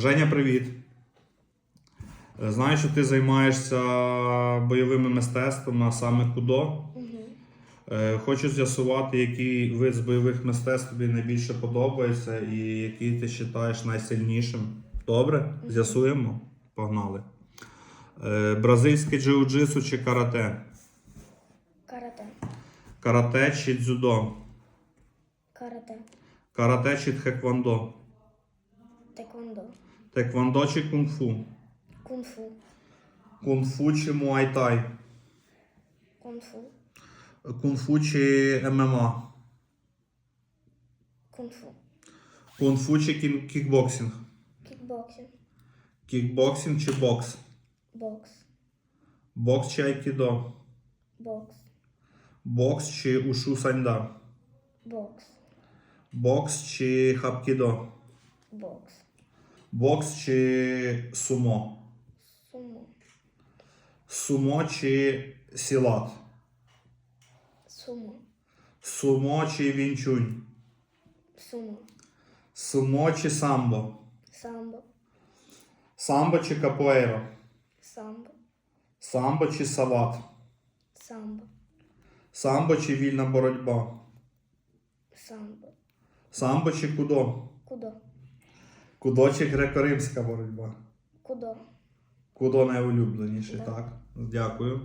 Женя, привіт. Знаю, що ти займаєшся бойовими мистецтвами, а саме кудо. Угу. Хочу з'ясувати, який вид з бойових мистецтв тобі найбільше подобається і який ти вважаєш найсильнішим. Добре? З'ясуємо. Погнали. Е, Бразильське джиу-джитсу чи карате? Карате. Карате чи дзюдо? Карате. Карате чи тхеквондо? Теквондо. Теквондо чи кунг-фу? Кунг-фу. Кунг-фу чи муайтай? Кунг-фу. Кунг-фу чи ММА? Кунг-фу. Кунг-фу чи кін- кікбоксинг? Кікбоксинг. Кікбоксинг чи бокс? Бокс. Бокс чи айкідо? Бокс. Бокс чи ушу саньда? Бокс. Бокс чи хапкідо? Бокс. Бокс чи сумо? Сумо. Сумо чи сілат? Сумо. Сумо чи вінчунь? Сумо. Сумо чи самбо? Самбо. Самбо чи капоейро? Самбо. Самбо чи сават? Самбо. Самбо чи вільна боротьба? Самбо. Самбо чи кудо? Кудо. Кудо чи греко-римська боротьба? Кудо. Кудо найулюбленіше, Да. так? Дякую.